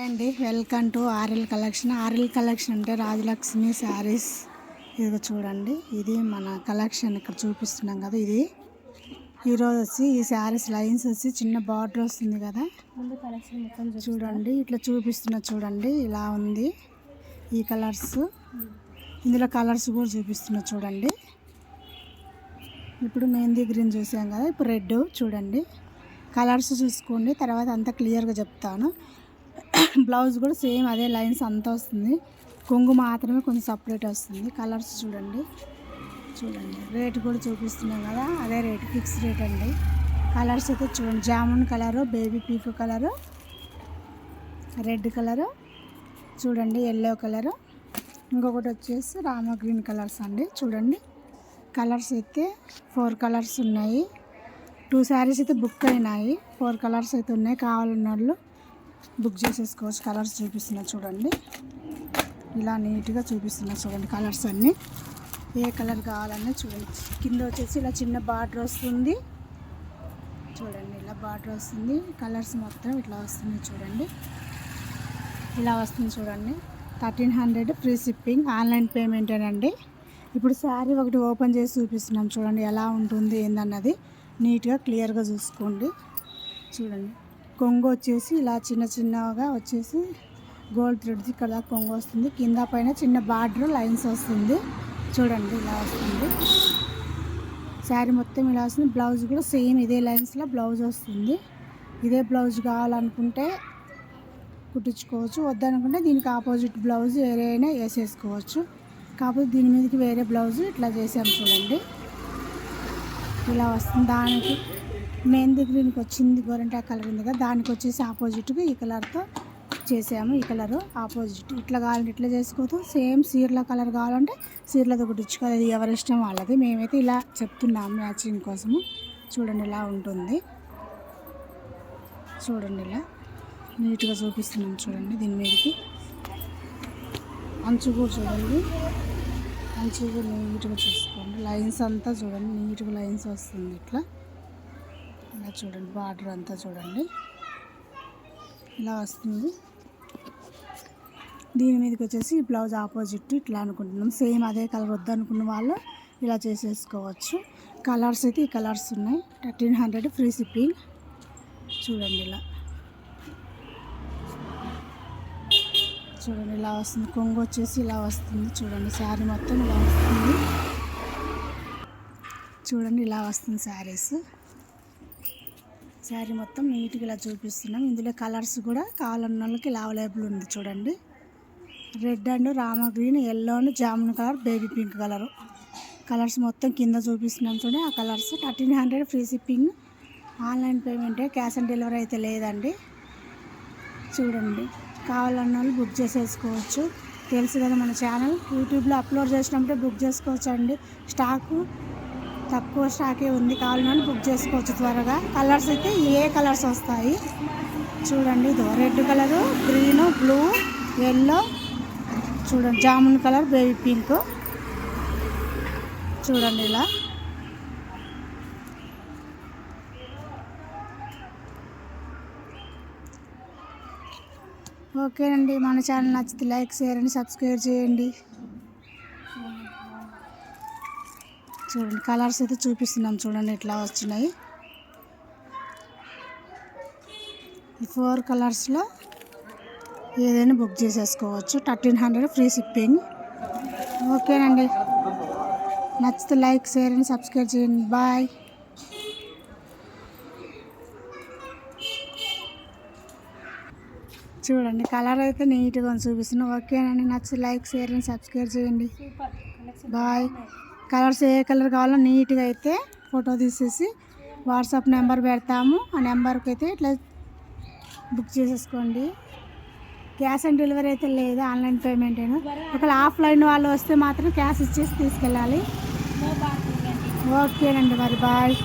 అండి welcome to RL collection. RL collection అంటే రాజలక్ష్మి శారీస్. ఇది చూడండి ఇది మన కలెక్షన్ ఇక్కడ చూపిస్తున్నాం కదా ఇది. ఈరోజు వచ్చి ఈ శారీస్ లైన్స్ వచ్చి చిన్న బార్డర్ వస్తుంది కదా. చూడండి ఇట్లా చూపిస్తున్నా చూడండి ఇలా ఉంది ఈ కలర్స్. ఇందులో కలర్స్ కూడా చూపిస్తున్నా చూడండి. ఇప్పుడు మెహందీ గ్రీన్ చూసాం కదా ఇప్పుడు రెడ్ చూడండి. కలర్స్ చూసుకోండి తర్వాత అంతా క్లియర్గా చెప్తాను. బ్లౌజ్ కూడా సేమ్ అదే లైన్స్ అంతా వస్తుంది. కొంగు మాత్రమే కొంచెం సపరేట్ వస్తుంది. కలర్స్ చూడండి. చూడండి. రేట్ కూడా చూపిస్తున్నాం కదా. అదే రేట్ ఫిక్స్ రేట్ అండి. కలర్స్ అయితే చూడండి. Jamun colour baby pink colour red colour చూడండి ఎల్లో కలరు. ఇంకొకటి వచ్చేసి రామ గ్రీన్ కలర్స్ అండి. చూడండి. కలర్స్ అయితే ఫోర్ కలర్స్ ఉన్నాయి. టూ శారీస్ అయితే బుక్ అయినాయి. ఫోర్ కలర్స్ అయితే ఉన్నాయి. కావాలన్న వాళ్ళు బుక్ చేసేసుకోవచ్చు కలర్స్ చూపిస్తున్నా చూడండి. ఇలా నీట్గా చూపిస్తున్నా చూడండి కలర్స్ అన్నీ. ఏ కలర్ కావాలన్నా చూడండి. కింద వచ్చేసి ఇలా చిన్న బార్డర్ వస్తుంది. చూడండి ఇలా బార్డర్ వస్తుంది. కలర్స్ మొత్తం ఇట్లా వస్తుంది చూడండి. ఇలా వస్తుంది చూడండి. Thirteen hundred free shipping online పేమెంటేనండి ఇప్పుడు శారీ ఒకటి ఓపెన్ చేసి చూపిస్తున్నాం చూడండి ఎలా ఉంటుంది ఏందన్నది. నీట్గా క్లియర్గా చూసుకోండి. చూడండి. కొంగు వచ్చేసి ఇలా చిన్న చిన్నగా వచ్చేసి గోల్డ్ థ్రెడ్స్ ఇక్కడ దాకా కొంగు వస్తుంది. కింద పైన చిన్న బార్డర్ లైన్స్ వస్తుంది. చూడండి ఇలా వస్తుంది. శారీ మొత్తం ఇలా వస్తుంది. బ్లౌజ్ కూడా సేమ్ ఇదే లైన్స్లో బ్లౌజ్ వస్తుంది. ఇదే బ్లౌజ్ కావాలనుకుంటే కుట్టించుకోవచ్చు. వద్దనుకుంటే దీనికి ఆపోజిట్ బ్లౌజ్ వేరే అయినా వేసేసుకోవచ్చు. కాకపోతే దీని మీదకి వేరే బ్లౌజ్ ఇట్లా చేసాం చూడండి. ఇలా వస్తుంది. దానికి మెహందీ గ్రీన్కి వచ్చింది గోరంటా కలర్ ఉంది కదా దానికి వచ్చేసి ఆపోజిట్గా ఈ కలర్తో చేసాము. ఈ కలరు ఆపోజిట్. ఇట్లా కావాలంటే ఇట్లా చేసుకోవచ్చు సేమ్ సీర్ల కలర్ కావాలంటే సీర్లతో కుట్టించుకోవాలి ఎవరి ఇష్టం వాళ్ళది. మేమైతే ఇలా చెప్తున్నాము మ్యాచింగ్ కోసము. చూడండి ఇలా ఉంటుంది. చూడండి ఇలా నీట్గా చూపిస్తున్నాం చూడండి దీని మీదకి. అంచు కూడా చూడండి. అంచు కూడా నీట్గా చూసుకోండి. లైన్స్ అంతా చూడండి. నీట్గా లైన్స్ వస్తుంది ఇట్లా. ఇలా చూడండి బార్డర్ అంతా చూడండి. ఇలా వస్తుంది. దీని మీదకి వచ్చేసి బ్లౌజ్ ఆపోజిట్ ఇట్లా అనుకుంటున్నాం. సేమ్ అదే కలర్ వద్దనుకున్న వాళ్ళు ఇలా చేసేసుకోవచ్చు. కలర్స్ అయితే ఈ కలర్స్ ఉన్నాయి. Thirteen hundred free shipping. చూడండి ఇలా. చూడండి ఇలా వస్తుంది. కొంగు వచ్చేసి ఇలా వస్తుంది. చూడండి శారీ మొత్తం ఇలా వస్తుంది. చూడండి ఇలా వస్తుంది శారీస్. శారీ మొత్తం నీట్గా ఇలా చూపిస్తున్నాం. ఇందులో కలర్స్ కూడా కావాలన్న వాళ్ళకి అవైలబుల్ ఉంది చూడండి. Red and Rama green yellow and jamun colour baby pink colour. Colours మొత్తం కింద చూపిస్తున్నాం చూడండి ఆ colours. Thirteen hundred free shipping. Online పేమెంటే cash on delivery అయితే లేదండి. చూడండి. కావాలన్న వాళ్ళు బుక్ చేసేసుకోవచ్చు. తెలుసు కదా మన ఛానల్. యూట్యూబ్లో అప్లోడ్ చేసినప్పుడే బుక్ చేసుకోవచ్చు అండి స్టాకు తక్కువ స్టాకే ఉంది కావాలని బుక్ చేసుకోవచ్చు త్వరగా. కలర్స్ అయితే ఏ కలర్స్ వస్తాయి? చూడండి ఇదో red colour green blue yellow చూడండి జామున్ కలర్ బేబీ పింక్ చూడండి ఇలా. ఓకేనండి మన ఛానల్ నచ్చితే లైక్ షేర్ అండి సబ్స్క్రైబ్ చేయండి. చూడండి. కలర్స్ అయితే చూపిస్తున్నాం చూడండి ఎట్లా వచ్చినాయి. ఈ ఫోర్ కలర్స్లో ఏదైనా బుక్ చేసేసుకోవచ్చు. Thirteen hundred free shipping. ఓకేనండి. నచ్చితే లైక్ షేర్ అండ్ సబ్స్క్రైబ్ చేయండి. బాయ్. చూడండి కలర్ అయితే నీట్గా చూపిస్తున్నాం. ఓకేనండి. నచ్చితే లైక్ షేర్ అండ్ సబ్స్క్రైబ్ చేయండి. బాయ్. కలర్స్ ఏ కలర్ కావాలో నీట్గా అయితే ఫోటో తీసేసి వాట్సాప్ నెంబర్ పెడతాము. ఆ నెంబర్కి అయితే ఇట్లా బుక్ చేసేసుకోండి. క్యాష్ ఆన్ డెలివరీ అయితే లేదు ఆన్లైన్ పేమెంట్ అయినా. ఒకవేళ ఆఫ్లైన్ వాళ్ళు వస్తే మాత్రం క్యాష్ ఇచ్చేసి తీసుకెళ్ళాలి. ఓకేనండి మరి బాయ్.